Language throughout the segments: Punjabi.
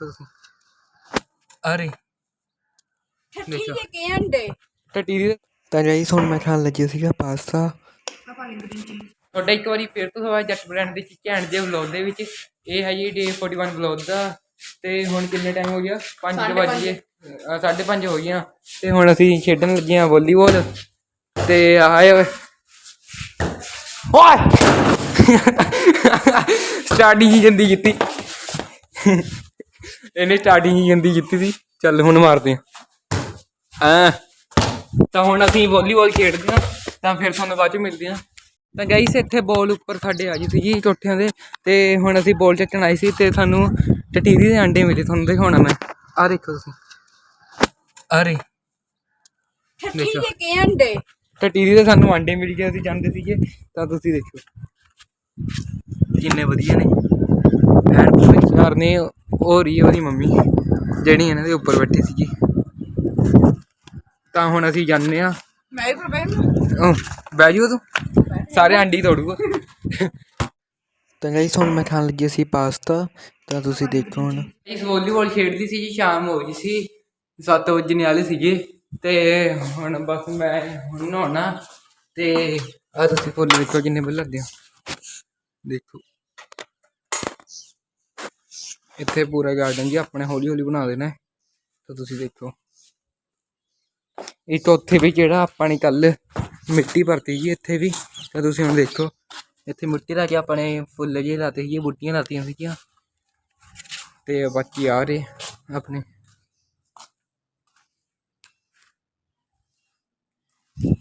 ਦੇਖੋ ਤੁਸੀਂ। ਅਰੇ ਠੱਠੀ ਦੇਖੋ। ਜੇ। ਕੇ ਅੰਡੇ ਟਟੀ ਦੀ ਤਾਂ ਗਾਈਸ ਹੁਣ ਮੈਂ ਖਾਣ ਲੱਗਿਆ ਸੀਗਾ ਪਾਸਤਾ। ਤੁਹਾਡਾ ਇੱਕ ਵਾਰੀ ਫੇਰ ਤੋਂ ਸਵਾਗਤ ਜੱਟ ਬ੍ਰਾਂਡ ਦੇ ਘੈਂਟ ਦੇ ਵਲੌਗ ਦੇ ਵਿੱਚ। ਇਹ ਹੈ ਜੀ ਡੇ 41 ਵਲੌਗ ਦਾ। ਤੇ ਹੁਣ ਕਿੰਨੇ ਟਾਈਮ ਹੋ ਗਿਆ? 5 ਵਜੇ 5:30 ਹੋ ਗਈਆਂ। ਤੇ ਹੁਣ ਅਸੀਂ ਖੇਡਣ ਲੱਗੇ ਹਾਂ ਵਾਲੀਬਾਲ ਤੇ ਆਏ ਓਏ ਓਏ! ਸਟਾਰਟਿੰਗ ਹੀ ਗੰਦੀ ਕੀਤੀ। ਇਹਨੇ ਸਟਾਰਟਿੰਗ ਹੀ ਗੰਦੀ ਕੀਤੀ ਸੀ। ਚੱਲ ਹੁਣ ਮਾਰਦੇ ਆ ਤਾਂ ਹੁਣ ਅਸੀਂ ਵਾਲੀਬਾਲ ਖੇਡਦੇ ਹਾਂ। ਤਾਂ ਫਿਰ ਤੁਹਾਨੂੰ ਬਾਅਦ ਚ ਮਿਲਦੇ ਹਾਂ। ਤਾਂ ਗਾਈਸ ਇੱਥੇ ਬਾਲ ਉੱਪਰ ਸਾਡੇ ਆ ਗਈ ਸੀਗੀ ਕੋਠਿਆਂ ਦੇ। ਤੇ ਹੁਣ ਅਸੀਂ ਬਾਲ ਚੱਕਣ ਆਏ ਸੀ ਤੇ ਸਾਨੂੰ ਟਟੀਰੀ ਦੇ ਅੰਡੇ ਮਿਲੇ ਤੁਹਾਨੂੰ ਦਿਖਾਉਣਾ ਮੈਂ। ਆ ਦੇਖੋ ਤੁਸੀਂ। ਅਰੇ ਦੇਖੋ। ਜੇ ਕੇ ਅੰਡੇ? ਟਟੀਰੀ ਦੇ ਸਾਨੂੰ ਅੰਡੇ ਮਿਲ ਗਏ ਅਸੀਂ ਜਾਂਦੇ ਸੀਗੇ। ਤਾਂ ਤੁਸੀਂ ਦੇਖੋ। ਕਿੰਨੇ ਵਧੀਆ ਨੇ। ਐਨ ਪੂਰੇ ਚਾਰ ਨੇ ਉਹ ਰਹੀ ਉਹਦੀ ਮੰਮੀ ਜਿਹੜੀ ਇਹਨਾਂ ਦੇ ਉੱਪਰ ਬੈਠੀ ਸੀਗੀ। ਤਾਂ ਹੁਣ ਅਸੀਂ ਜਾਂਦੇ ਆ ਮੈਂ ਪ੍ਰੋਬਲਮ ਉਹ ਬਹਿ ਜਾਓ ਤੂੰ। ਸਾਰੇ ਅੰਡੀ ਤੋੜੂਗਾ। ਤਾਂ ਗਾਈਸ ਹੁਣ ਮੈਂ ਖਾਣ ਲੱਗਿਆ ਸੀ ਪਾਸਤਾ। ਤਾਂ ਤੁਸੀਂ ਦੇਖੋ ਹੁਣ। ਇਸ ਵਾਲੀਬਾਲ ਖੇਡਦੀ ਸੀ ਜੀ ਸ਼ਾਮ ਹੋ ਗਈ ਸੀ। 7 ਵਜੇ ਵਾਲੇ ਸੀਗੇ। ਤੇ ਹੁਣ ਬਸ ਮੈਂ ਹੁਣ ਨਹਾਉਣਾ। ਤੇ ਆ ਤੁਸੀਂ ਫੁੱਲ ਦੇਖੋ ਕਿੰਨੇ ਬੁੱਲ ਲੱਗਦੇ ਆ। ਦੇਖੋ। ਇੱਥੇ ਪੂਰਾ ਗਾਰਡਨ ਜੀ, ਆਪਣੇ ਹੌਲੀ ਹੌਲੀ ਬਣਾ ਦੇਣਾ ਤਾਂ ਤੁਸੀਂ ਦੇਖੋ। ਇੱਕ ਉੱਥੇ ਵੀ ਜਿਹੜਾ ਆਪਾਂ ਨੇ ਕੱਲ ਮਿੱਟੀ ਭਰਤੀ ਜੀ ਇੱਥੇ ਵੀ, ਤਾਂ ਤੁਸੀਂ ਹੁਣ ਦੇਖੋ। ਇੱਥੇ ਮਿੱਟੀ ਲਾ ਕੇ ਆਪਣੇ ਫੁੱਲ ਜਿਹੇ ਲਾਤੇ ਸੀ ਬੂਟੀਆਂ ਲਾਤੀਆਂ ਸੀਗੀਆਂ। ਤੇ ਬਾਕੀ ਆ ਰਹੇ ਆਪਣੇ।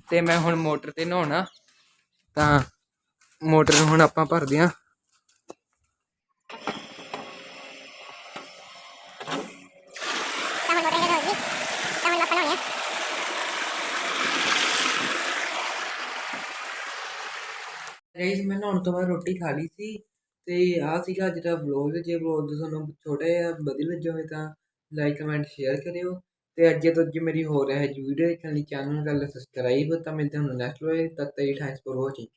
ਤੇ ਮੈਂ ਹੁਣ ਮੋਟਰ ਤੇ ਨਹਾਉਣਾ। ਤਾਂ ਮੋਟਰ ਹੁਣ ਆਪਾਂ ਭਰਦੇ ਹਾਂ ਗਾਈਸ ਮੈਂ ਨਹਾਉਣ ਤੋਂ ਬਾਅਦ ਰੋਟੀ ਖਾ ਲਈ ਸੀ ਤੇ ਆ ਸੀਗਾ ਅੱਜ ਦਾ ਵਲੌਗ ਜੇ ਵਲੌਗ ਤੁਹਾਨੂੰ ਛੋਟਾ ਜਿਹਾ ਵਧੀਆ ਲੱਗਿਆ ਹੋਵੇ ਤਾਂ ਲਾਈਕ ਕਮੈਂਟ ਸ਼ੇਅਰ ਕਰਿਓ ਤੇ ਅੱਗੇ ਤੋਂ ਜੇ ਮੇਰੀ ਹੋ ਰਿਹਾ ਹੈ ਵੀਡੀਓ ਦੇਖਣ ਚੈਨਲ ਨੂੰ ਕਰ ਸਬਸਕ੍ਰਾਈਬ ਤਾਂ ਮਿਲਦੇ ਹਾਂ ਨੈਕਸਟ ਵੀਡੀਓ ਤਦ ਤੱਕ ਥੈਂਕਸ ਫॉर ਵਾਚਿੰਗ